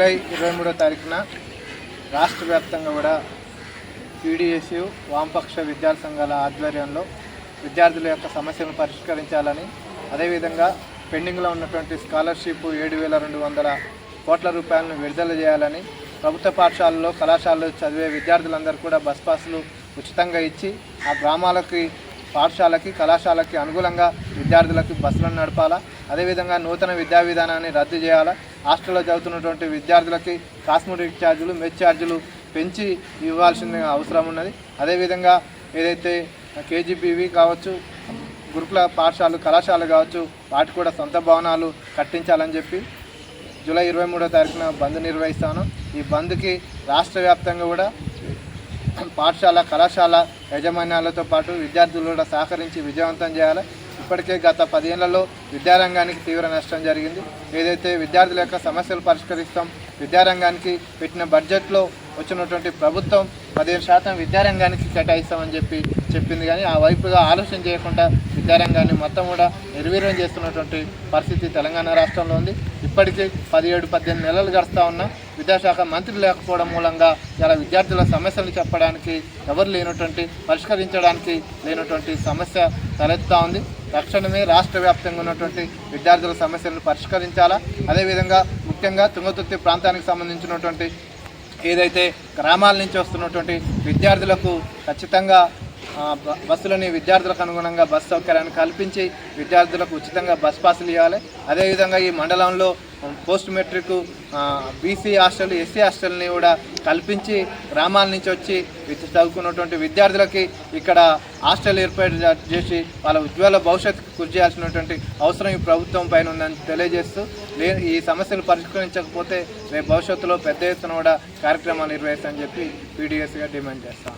July ఇరవై మూడో తారీఖున రాష్ట్ర వ్యాప్తంగా కూడా పీడిఎస్యు వామపక్ష విద్యార్థి సంఘాల ఆధ్వర్యంలో విద్యార్థుల యొక్క సమస్యలను పరిష్కరించాలని అదేవిధంగా పెండింగ్లో ఉన్నటువంటి స్కాలర్షిప్ ఏడు వేల రెండు వందల కోట్ల రూపాయలను విడుదల చేయాలని ప్రభుత్వ పాఠశాలలో కళాశాలలో చదివే విద్యార్థులందరూ కూడా బస్ పాసులు ఉచితంగా ఇచ్చి ఆ గ్రామాలకి పాఠశాలకి కళాశాలకి అనుగుణంగా విద్యార్థులకు బస్సులను నడపాలా? అదేవిధంగా నూతన విద్యా విధానాన్ని రద్దు చేయాలా? హాస్టల్లో చదువుతున్నటువంటి విద్యార్థులకి కాస్మెటిక్ ఛార్జీలు మెస్ ఛార్జీలు పెంచి ఇవ్వాల్సిన అవసరం ఉన్నది. అదేవిధంగా ఏదైతే కేజీబీవి కావచ్చు గురుకుల పాఠశాలలు కళాశాలలు కావచ్చు వాటి కూడా సొంత భవనాలు కట్టించాలని చెప్పి జూలై ఇరవై మూడో తారీఖున బంద్ నిర్వహిస్తాను. ఈ బంద్కి రాష్ట్ర వ్యాప్తంగా కూడా పాఠశాల కళాశాల యాజమాన్యాలతో పాటు విద్యార్థులు కూడా సహకరించి విజయవంతం చేయాలి. ఇప్పటికే గత పదేళ్ళలో విద్యారంగానికి తీవ్ర నష్టం జరిగింది. ఏదైతే విద్యార్థుల యొక్క సమస్యలు పరిష్కరిస్తాం విద్యారంగానికి పెట్టిన బడ్జెట్లో వచ్చినటువంటి ప్రభుత్వం పదిహేను శాతం విద్యారంగానికి కేటాయిస్తామని చెప్పి చెప్పింది. కానీ ఆ వైపుగా ఆలోచన చేయకుండా విద్యారంగాన్ని మొత్తం కూడా నిర్వీర్యం చేస్తున్నటువంటి పరిస్థితి తెలంగాణ రాష్ట్రంలో ఉంది. ఇప్పటికీ పదిహేడు పద్దెనిమిది నెలలు గడుస్తూ ఉన్నా విద్యాశాఖ మంత్రి లేకపోవడం మూలంగా ఇలా విద్యార్థుల సమస్యలు చెప్పడానికి ఎవరు లేనటువంటి పరిష్కరించడానికి లేనటువంటి సమస్య తలెత్తుతూ ఉంది. తక్షణమే రాష్ట్ర వ్యాప్తంగా ఉన్నటువంటి విద్యార్థుల సమస్యలను పరిష్కరించాలా? అదేవిధంగా ముఖ్యంగా తుంగతుర్తి ప్రాంతానికి సంబంధించినటువంటి ఏదైతే గ్రామాల నుంచి వస్తున్నటువంటి విద్యార్థులకు ఖచ్చితంగా బస్సులని విద్యార్థులకు అనుగుణంగా బస్ సౌకర్యాన్ని కల్పించి విద్యార్థులకు ఉచితంగా బస్ పాసులు ఇవ్వాలి. అదేవిధంగా ఈ మండలంలో post matric BC hostel SC హాస్టల్ని కూడా కల్పించి గ్రామాల నుంచి వచ్చి చదువుకున్నటువంటి విద్యార్థులకి ఇక్కడ హాస్టల్ ఏర్పాటు చేసి వాళ్ళ ఉజ్వల భవిష్యత్తుకు కృషి చేయాల్సినటువంటి అవసరం ఈ ప్రభుత్వం పైన ఉందని తెలియజేస్తూ లే ఈ సమస్యలు పరిష్కరించకపోతే రేపు భవిష్యత్తులో పెద్ద ఎత్తున కూడా కార్యక్రమాలు నిర్వహిస్తామని చెప్పి పీడిఎస్గా డిమాండ్ చేస్తాం.